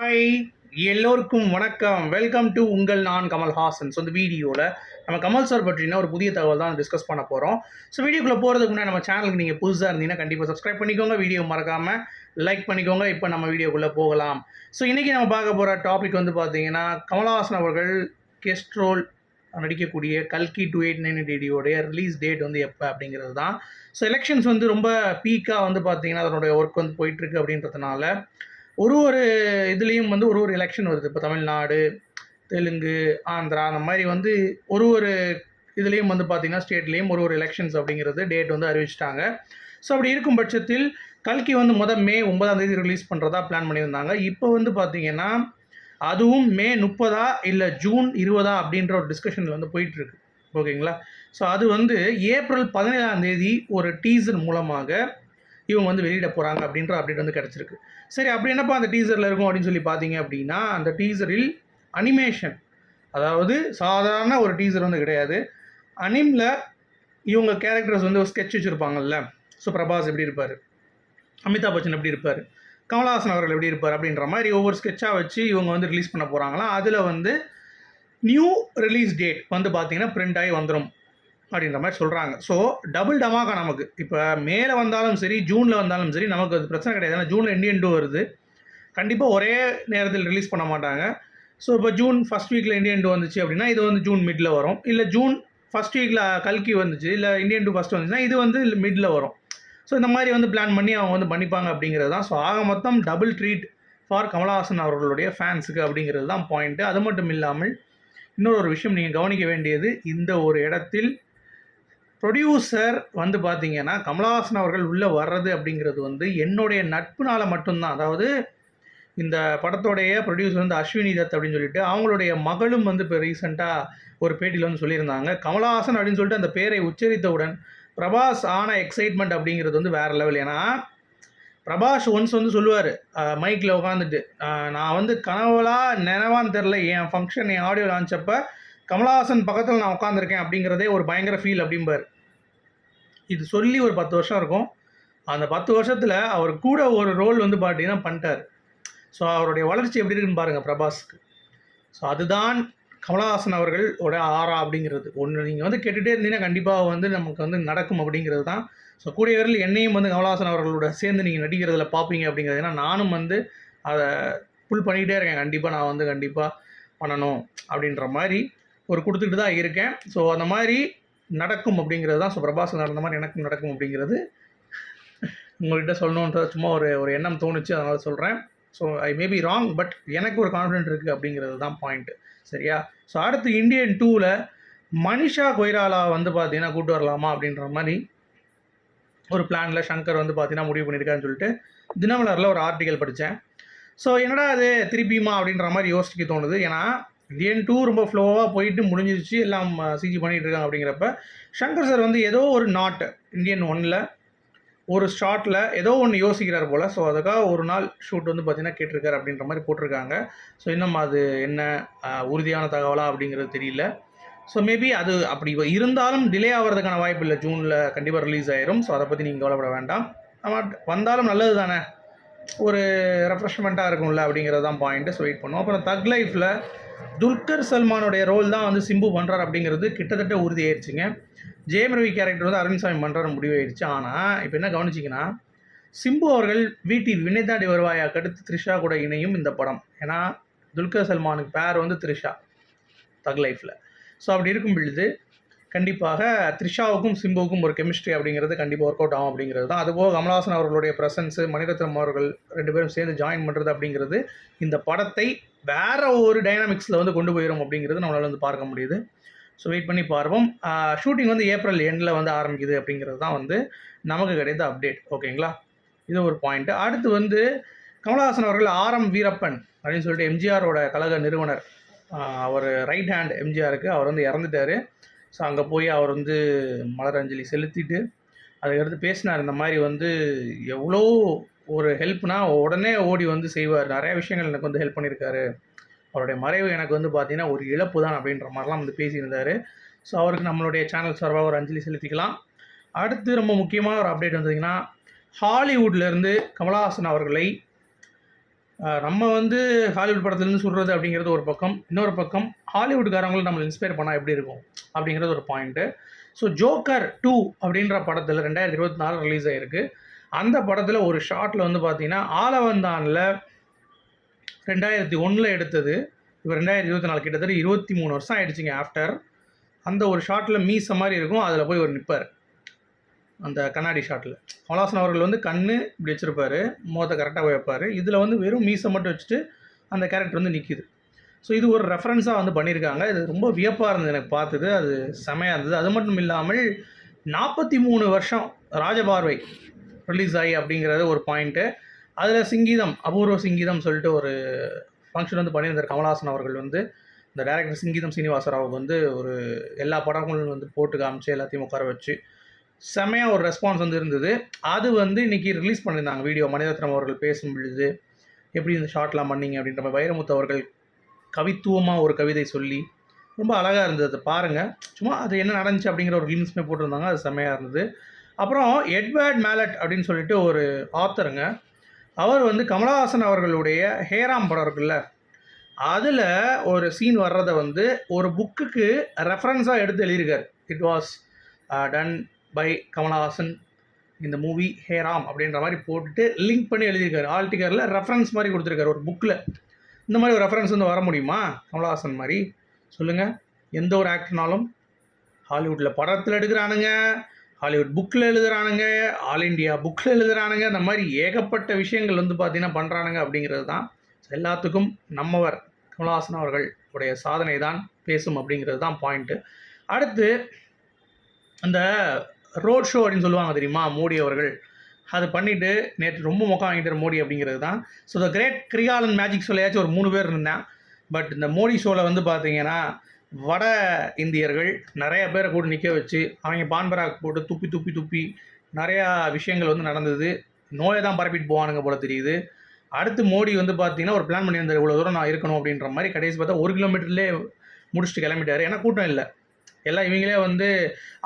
Hi எல்லோருக்கும் வணக்கம். Welcome to உங்கள் நான் கமல் ஹாசன். ஸோ இந்த வீடியோவில் நம்ம கமல் சார் பற்றினா ஒரு புதிய தகவல் தான் டிஸ்கஸ் பண்ண போகிறோம் ஸோ வீடியோக்குள்ளே போகிறதுக்கு முன்னாடி நம்ம சேனலுக்கு நீங்கள் புதுசாக இருந்தீங்கன்னா கண்டிப்பாக சப்ஸ்கிரைப் பண்ணிக்கோங்க. வீடியோ மறக்காமல் லைக் பண்ணிக்கோங்க. இப்போ நம்ம வீடியோக்குள்ளே போகலாம். ஸோ இன்றைக்கி நம்ம பார்க்க போகிற டாபிக் வந்து பார்த்தீங்கன்னா கமல்ஹாசன் அவர்கள் கெஸ்ட்ரோல் நடிக்கக்கூடிய கல்கி டூ எயிட் நைன் டிடியோடைய ரிலீஸ் டேட் வந்து எப்போ அப்படிங்கிறது தான். ஸோ எலெக்ஷன்ஸ் வந்து ரொம்ப பீக்காக வந்து பார்த்தீங்கன்னா அதனுடைய ஒர்க் வந்து போயிட்டுருக்கு அப்படின்றதுனால ஒரு ஒரு இதுலேயும் வந்து ஒரு ஒரு எலெக்ஷன் வருது. இப்போ தமிழ்நாடு தெலுங்கு ஆந்திரா அந்த மாதிரி வந்து ஒரு ஒரு இதுலேயும் வந்து பார்த்திங்கன்னா ஸ்டேட்லேயும் ஒரு ஒரு எலெக்ஷன்ஸ் அப்படிங்கிறது டேட் வந்து அறிவிச்சிட்டாங்க. ஸோ அப்படி இருக்கும் பட்சத்தில் கல்கி வந்து முத மே ஒன்பதாம் தேதி ரிலீஸ் பண்ணுறதா பிளான் பண்ணியிருந்தாங்க. இப்போ வந்து பார்த்திங்கன்னா அதுவும் மே முப்பதா இல்லை ஜூன் இருபதா அப்படின்ற ஒரு டிஸ்கஷனில் வந்து போயிட்டுருக்கு. ஓகேங்களா? ஸோ அது வந்து ஏப்ரல் பதினேழாம் தேதி ஒரு டீசர் மூலமாக இவங்க வந்து வெளியிட போகிறாங்க அப்படின்ற அப்டேட் வந்து கிடச்சிருக்கு. சரி அப்படி என்னப்பா அந்த டீசரில் இருக்கும் அப்படின்னு சொல்லி பார்த்தீங்க அப்படின்னா அந்த டீசரில் அனிமேஷன் அதாவது சாதாரண ஒரு டீசர் வந்து கிடையாது. அனிமில் இவங்க கேரக்டர்ஸ் வந்து ஒரு ஸ்கெட்ச் வச்சுருப்பாங்கல்ல. ஸோ பிரபாஸ் எப்படி இருப்பார்? அமிதாப் பச்சன் எப்படி இருப்பார்? கமல்ஹாசன் அவர்கள் எப்படி இருப்பார் அப்படின்ற மாதிரி ஒவ்வொரு ஸ்கெட்சாக வச்சு இவங்க வந்து ரிலீஸ் பண்ண போகிறாங்களாம் அதில் வந்து நியூ ரிலீஸ் டேட் வந்து பார்த்தீங்கன்னா பிரிண்ட் ஆகி வந்துடும் அப்படின்ற மாதிரி சொல்கிறாங்க ஸோ டபுள் டமாக்கா நமக்கு? இப்போ மேலே வந்தாலும் சரி ஜூனில் வந்தாலும் சரி நமக்கு அது பிரச்சனை கிடையாது. ஏன்னா ஜூனில் இந்தியன் டூ வருது. கண்டிப்பாக ஒரே நேரத்தில் ரிலீஸ் பண்ண மாட்டாங்க. ஸோ இப்போ ஜூன் ஃபஸ்ட் வீக்கில் இந்தியன் டூ வந்துச்சு அப்படின்னா இது வந்து ஜூன் மிடில் வரும். இல்லை ஜூன் ஃபஸ்ட் வீக்கில் கல்கி வந்துச்சு இல்லை இந்தியன் டூ ஃபஸ்ட் வந்துச்சுன்னா இது வந்து மிடில் வரும். ஸோ இந்த மாதிரி வந்து பிளான் பண்ணி அவங்க வந்து பண்ணிப்பாங்க அப்படிங்கிறது தான். ஸோ ஆக மொத்தம் டபுள் ட்ரீட் ஃபார் கமலஹாசன் அவர்களுடைய ஃபேன்ஸுக்கு அப்படிங்கிறது தான் பாயிண்ட்டு அது மட்டும் இல்லாமல் இன்னொரு ஒரு விஷயம் நீங்கள் கவனிக்க வேண்டியது இந்த ஒரு இடத்தில் ப்ரொடியூசர் வந்து பார்த்தீங்கன்னா கமலஹாசன் அவர்கள் உள்ளே வர்றது அப்படிங்கிறது வந்து என்னுடைய நட்புனால் மட்டும்தான். அதாவது இந்த படத்தோடைய ப்ரொடியூசர் வந்து அஸ்வினி தத் அப்படின்னு சொல்லிட்டு அவங்களுடைய மகளும் வந்து இப்போ ரீசெண்டாக ஒரு பேட்டியில் வந்து சொல்லியிருந்தாங்க. கமலஹாசன் அப்படின்னு சொல்லிட்டு அந்த பேரை உச்சரித்தவுடன் பிரபாஸ் ஆன எக்ஸைட்மெண்ட் அப்படிங்கிறது வந்து வேறு லெவல் ஏன்னா பிரபாஷ் ஒன்ஸ் வந்து சொல்லுவார் மைக்கில் உட்காந்துட்டு நான் வந்து கனவுலா நினைவான்னு தெரில என் ஃபங்க்ஷன் என் ஆடியோ லான்ச்சப்போ கமலஹாசன் பக்கத்தில் நான் உட்காந்துருக்கேன் அப்படிங்கிறதே ஒரு பயங்கர ஃபீல் அப்படிம்பார். இது சொல்லி ஒரு பத்து வருஷம் இருக்கும். அந்த பத்து வருஷத்தில் அவர் கூட ஒரு ரோல் வந்து பார்த்தீங்கன்னா பண்ணிட்டார். ஸோ அவருடைய வளர்ச்சி எப்படி இருக்குன்னு பாருங்கள் பிரபாஸ்க்கு. ஸோ அதுதான் கமலஹாசன் அவர்களோட ஆரா அப்படிங்கிறது. ஒன்று நீங்கள் வந்து கேட்டுகிட்டே இருந்தீங்கன்னா கண்டிப்பாக வந்து நமக்கு வந்து நடக்கும் அப்படிங்கிறது தான். ஸோ கூடிய விரைவில் என்னையும் வந்து கமலஹாசன் அவர்களோட சேர்ந்து நீங்கள் நடிக்கிறதுல பார்ப்பீங்க அப்படிங்கிறது. ஏன்னா நானும் வந்து அதை புல் பண்ணிக்கிட்டே இருக்கேன். கண்டிப்பாக நான் வந்து கண்டிப்பாக பண்ணணும் அப்படின்ற மாதிரி ஒரு கொடுத்துட்டு தான் இருக்கேன். ஸோ அந்த மாதிரி நடக்கும் அப்படிங்கிறது தான் ஸோ பிரபாஸ் நடந்த மாதிரி எனக்கும் நடக்கும் அப்படிங்கிறது. உங்கள்கிட்ட சொல்லணுன்ற சும்மா ஒரு ஒரு எண்ணம் தோணுச்சு அதனால் சொல்கிறேன் so I may be wrong but எனக்கு ஒரு கான்ஃபிடென்ட் இருக்குது அப்படிங்கிறது தான் பாயிண்ட்டு சரியா? ஸோ அடுத்து இந்தியன் டூவில் மனிஷா கொய்ராலா வந்து பார்த்தீங்கன்னா கூட்டு வரலாமா அப்படின்ற மாதிரி ஒரு பிளானில் சங்கர் வந்து பார்த்தீங்கன்னா முடிவு பண்ணியிருக்கான்னு சொல்லிட்டு தினமலரில் ஒரு ஆர்டிக்கல் படித்தேன் ஸோ என்னடா அது திருப்பியுமா அப்படின்ற மாதிரி யோசிக்க தோணுது. ஏன்னா இந்தியன் டூ ரொம்ப ஃப்ளோவாக போயிட்டு முடிஞ்சிருச்சு. எல்லாம் சிஜி பண்ணிகிட்டு இருக்காங்க அப்படிங்கிறப்ப ஷங்கர் சார் வந்து ஏதோ ஒரு நாட்டு இந்தியன் ஒன்னில் ஒரு ஷார்ட்டில் ஏதோ ஒன்று யோசிக்கிறார் போல். ஸோ அதுக்காக ஒரு நாள் ஷூட் வந்து பார்த்திங்கன்னா கேட்டிருக்காரு அப்படின்ற மாதிரி போட்டிருக்காங்க. ஸோ இன்னும் அது என்ன உறுதியான தகவலா அப்படிங்கிறது தெரியல. ஸோ மேபி அது அப்படி இருந்தாலும் டிலே ஆகிறதுக்கான வாய்ப்பு இல்லை. ஜூனில் கண்டிப்பாக ரிலீஸ் ஆயிரும். ஸோ அதை பற்றி நீங்கள் கவலைப்பட வேண்டாம். பட் வந்தாலும் நல்லது தானே? ஒரு ரெஃப்ரெஷ்மெண்ட்டாக இருக்கும்ல அப்படிங்கிறது தான் பாயிண்ட்டு ஸோ வெயிட் பண்ணுவோம். அப்புறம் தக் லைஃப்பில் துல்கர் சல்மானுடைய ரோல் தான் வந்து சிம்பு பண்ணுறார் அப்படிங்கிறது கிட்டத்தட்ட உறுதியாயிருச்சுங்க. ஜெயம் ரவி கேரக்டர் வந்து அரவிந்த் சாமி பண்ணுறாரு முடிவாயிடுச்சு ஆனால் இப்போ என்ன கவனிச்சிங்கன்னா சிம்பு அவர்கள் வீட்டில் வினைதாடி வருவாயா கடுத்து த்ரிஷா கூட இணையும் இந்த படம். ஏன்னா துல்கர் சல்மானுக்கு பேர் வந்து த்ரிஷா தக் லைஃப்பில் ஸோ அப்படி இருக்கும் பொழுது கண்டிப்பாக த்ரிஷாவுக்கும் சிம்புவுக்கும் ஒரு கெமிஸ்ட்ரி அப்படிங்கிறது கண்டிப்பாக ஒர்க் அவுட் ஆகும் அப்படிங்கிறது தான். அதுபோக கமலஹாசன் அவர்களுடைய ப்ரெசன்ஸு மணிரத்னம் அவர்கள் ரெண்டு பேரும் சேர்ந்து ஜாயின் பண்ணுறது அப்படிங்கிறது இந்த படத்தை வேற ஒரு டைனாமிக்ஸில் வந்து கொண்டு போயிடும் அப்படிங்கிறது நம்மளால் வந்து பார்க்க முடியுது. ஸோ வெயிட் பண்ணி பார்ப்போம். ஷூட்டிங் வந்து ஏப்ரல் எண்டில் வந்து ஆரம்பிக்குது அப்படிங்கிறது தான் வந்து நமக்கு கிடைத்த அப்டேட் ஓகேங்களா இது ஒரு பாயிண்ட்டு அடுத்து வந்து கமலஹாசன் அவர்கள் ஆரம் வீரப்பன் அப்படின்னு சொல்லிட்டு எம்ஜிஆரோட கழக நிறுவனர். அவர் ரைட் ஹேண்ட் எம்ஜிஆருக்கு அவர் வந்து இறந்துட்டார். ஸோ அங்கே போய் அவர் வந்து மலர் அஞ்சலி செலுத்திட்டு அதுக்கடுத்து பேசினார். இந்த மாதிரி வந்து எவ்வளோ ஒரு ஹெல்ப்னா உடனே ஓடி வந்து செய்வார். நிறைய விஷயங்கள் எனக்கு வந்து ஹெல்ப் பண்ணியிருக்காரு. அவருடைய மறைவு எனக்கு வந்து பார்த்தீங்கன்னா ஒரு இழப்பு தான் அப்படின்ற மாதிரிலாம் வந்து பேசியிருந்தார். ஸோ அவருக்கு நம்மளுடைய சேனல் சார்பாக ஒரு அஞ்சலி செலுத்திக்கலாம். அடுத்து ரொம்ப முக்கியமான ஒரு அப்டேட் வந்ததுங்கன்னா ஹாலிவுட்லேருந்து கமலஹாசன் அவர்களை நம்ம வந்து ஹாலிவுட் படத்துலேருந்து சொல்கிறது அப்படிங்கிறது ஒரு பக்கம். இன்னொரு பக்கம் ஹாலிவுட்காரங்களும் நம்மளை இன்ஸ்பயர் பண்ணால் எப்படி இருக்கும்? அப்படிங்கிறது ஒரு பாயிண்ட்டு ஸோ ஜோக்கர் டூ அப்படின்ற படத்தில் ரெண்டாயிரத்தி இருபத்தி நாலு ரிலீஸ் ஆகிருக்கு அந்த படத்தில் ஒரு ஷாட்டில் வந்து பார்த்தீங்கன்னா ஆலவந்தானில் ரெண்டாயிரத்தி ஒன்றில் எடுத்தது. இப்போ ரெண்டாயிரத்தி இருபத்தி நாலு கிட்டத்தட்ட இருபத்தி மூணு வருஷம் ஆயிடுச்சுங்க ஆஃப்டர் அந்த ஒரு ஷாட்டில் மீச மாதிரி இருக்கும் அதில் போய் ஒரு நிற்பார் அந்த கண்ணாடி ஷாட்டில் கமலாசன் அவர்கள் வந்து கண்ணு இப்படி வச்சுருப்பார் முகத்தை கரெக்டாக போய் வைப்பார். இதில் வந்து வெறும் மீசை மட்டும் வச்சுட்டு அந்த கேரக்டர் வந்து நிற்கிது ஸோ இது ஒரு ரெஃபரன்ஸாக வந்து பண்ணியிருக்காங்க இது ரொம்ப வியப்பாக இருந்தது எனக்கு பார்த்தது. அது செமையாக இருந்தது. அது மட்டும் இல்லாமல் நாற்பத்தி மூணு வருஷம் ராஜபார்வை ரிலீஸ் ஆகி அப்படிங்கிறது ஒரு பாயிண்ட்டு அதில் சிங்கீதம் அபூர்வ சிங்கீதம் சொல்லிட்டு ஒரு ஃபங்க்ஷன் வந்து பண்ணியிருந்தார் கமலஹாசன் அவர்கள் வந்து. இந்த டேரக்டர் சிங்கீதம் சீனிவாசராவ் வந்து ஒரு எல்லா படங்களும் வந்து போட்டு காமிச்சு எல்லாத்தையும் உட்கார வச்சு செமையாக ஒரு ரெஸ்பான்ஸ் வந்து இருந்தது. அது வந்து இன்றைக்கி ரிலீஸ் பண்ணியிருந்தாங்க வீடியோ மணிரத்னம் அவர்கள் பேசும் பொழுது எப்படி இந்த ஷார்ட்லாம் பண்ணிங்க அப்படின்ற மாதிரி வைரமுத்து அவர்கள் கவித்துவமாக ஒரு கவிதை சொல்லி ரொம்ப அழகாக இருந்தது. அதை பாருங்கள் சும்மா அது என்ன நடந்துச்சு அப்படிங்கிற ஒரு கிளிம்ஸ்மே போட்டிருந்தாங்க. அது செம்மையாக இருந்தது. அப்புறம் எட்வர்ட் மேலட் அப்படின்னு சொல்லிட்டு ஒரு ஆத்தருங்க. அவர் வந்து கமலஹாசன் அவர்களுடைய ஹேராம் படம் இருக்குல்ல அதில் ஒரு சீன் வர்றதை வந்து ஒரு புக்குக்கு ரெஃபரன்ஸாக எடுத்து எழுதியிருக்கார். It was done uh, by Kamal Haasan. இந்த மூவி ஹேராம் அப்படின்ற மாதிரி போட்டுட்டு லிங்க் பண்ணி எழுதியிருக்காரு. ஆல்டிகரில் ரெஃபரன்ஸ் மாதிரி கொடுத்துருக்காரு ஒரு புக்கில் இந்த மாதிரி ஒரு ரெஃபரன்ஸ் வந்து வர முடியுமா? கமலஹாசன் மாதிரி. சொல்லுங்கள் எந்த ஒரு ஆக்டர்னாலும் ஹாலிவுட்டில் படத்தில் எடுக்கிறானுங்க. ஹாலிவுட் புக்கில் எழுதுறானுங்க ஆல் இண்டியா புக்கில் எழுதுகிறானுங்க இந்த மாதிரி ஏகப்பட்ட விஷயங்கள் வந்து பார்த்தீங்கன்னா பண்ணுறானுங்க அப்படிங்கிறது தான் எல்லாத்துக்கும் நம்மவர் கமலஹாசன் அவர்கள் உடைய சாதனை தான் பேசும் அப்படிங்கிறது தான் பாயிண்ட்டு அடுத்து அந்த ரோட் ஷோ அப்படின்னு சொல்லுவாங்க தெரியுமா மோடி அவர்கள். அது பண்ணிவிட்டு நேற்று ரொம்ப முகம் வாங்கிட்டார் மோடி அப்படிங்கிறது தான். So the great Kirikalan magic ஷோலையாச்சும் ஒரு மூணு பேர் இருந்தேன். பட் இந்த மோடி ஷோவில் வந்து பார்த்தீங்கன்னா வட இந்தியர்கள் நிறைய பேரை கூட நிற்க வச்சு அவங்க பான்பராக் போட்டு துப்பி துப்பி துப்பி நிறையா விஷயங்கள் வந்து நடந்தது. நோயை தான் பரப்பிட்டு போவானுங்க போல தெரியுது. அடுத்து மோடி வந்து பார்த்தீங்கன்னா ஒரு பிளான் பண்ணியிருந்தார் இவ்வளோ தூரம் நான் இருக்கணும் அப்படின்ற மாதிரி. கடைசி பார்த்தா ஒரு கிலோமீட்டர்லேயே முடிச்சுட்டு கிளம்பிட்டாரு. ஏன்னா கூட்டம் இல்லை. எல்லாம் இவங்களே வந்து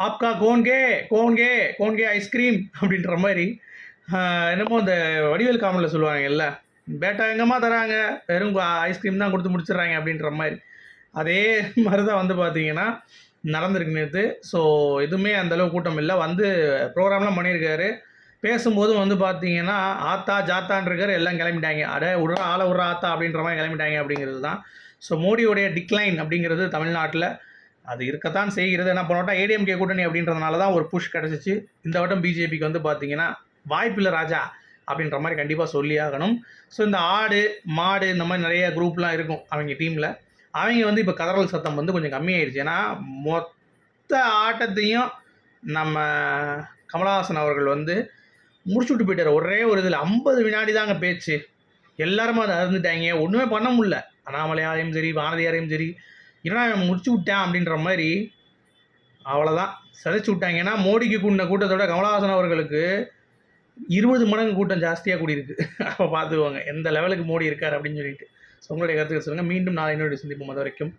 ஆப்கா கோன்கே கோன்கே கோன்கே ஐஸ்கிரீம் அப்படின்ற மாதிரி என்னமோ அந்த வடிவேல் காமலில் சொல்லுவாங்க இல்லை பேட்டா எங்கம்மா தராங்க? வெறும் ஐஸ்கிரீம் தான் கொடுத்து முடிச்சிடுறாங்க அப்படின்ற மாதிரி. அதே மாதிரி தான் வந்து பார்த்தீங்கன்னா நடந்திருக்கு நேற்று ஸோ எதுவுமே அந்தளவு கூட்டம் இல்லை. வந்து ப்ரோக்ராம்லாம் பண்ணியிருக்காரு. பேசும்போது வந்து பார்த்தீங்கன்னா ஆத்தா ஜாத்தான்றிருக்காரு எல்லாம் கிளம்பிட்டாங்க. அட விட்றா ஆளை விட்றா ஆத்தா அப்படின்ற மாதிரி கிளம்பிட்டாங்க அப்படிங்கிறது தான். ஸோ மோடியோடைய டிக்ளைன் அப்படிங்கிறது தமிழ்நாட்டில். அது இருக்கத்தான் செய்கிறது. என்ன பண்ணோட்டா ஏடிஎம்கே கூட்டணி அப்படின்றதுனால தான் ஒரு புஷ் கிடச்சிச்சு. இந்த வட்டம் பிஜேபிக்கு வந்து பார்த்தீங்கன்னா வாய்ப்பில்லை ராஜா அப்படின்ற மாதிரி கண்டிப்பாக சொல்லி ஆகணும் ஸோ இந்த ஆடு மாடு இந்த மாதிரி நிறைய குரூப்லாம் இருக்கும் அவங்க டீமில் அவங்க வந்து இப்போ கதறல் சத்தம் வந்து கொஞ்சம் கம்மியாயிடுச்சு. ஏன்னா மொத்த ஆட்டத்தையும் நம்ம கமலஹாசன் அவர்கள் வந்து முடிச்சு விட்டு போயிட்டார். ஒரே ஒரு இதில் ஐம்பது வினாடி தாங்க பேச்சு. எல்லாருமே அதை அறுந்துட்டாங்க. ஒன்றுமே பண்ண முடில அண்ணாமலையாரையும் சரி வானதியாரையும் சரி ஏன்னா முடிச்சு விட்டேன் அப்படின்ற மாதிரி அவ்வளோதான் சதைச்சு விட்டாங்க. ஏன்னா மோடிக்கு கூடின கூட்டத்தோட கமலஹாசன் அவர்களுக்கு இருபது மடங்கு கூட்டம் ஜாஸ்தியாக கூடியிருக்கு. அப்போ பார்த்துக்கோங்க எந்த லெவலுக்கு மோடி இருக்கார் அப்படின்னு சொல்லிட்டு. உங்களுடைய கருத்துக்கள் சொல்லுங்கள் மீண்டும் நாளை இன்னொரு சந்திப்போம். அது வரைக்கும்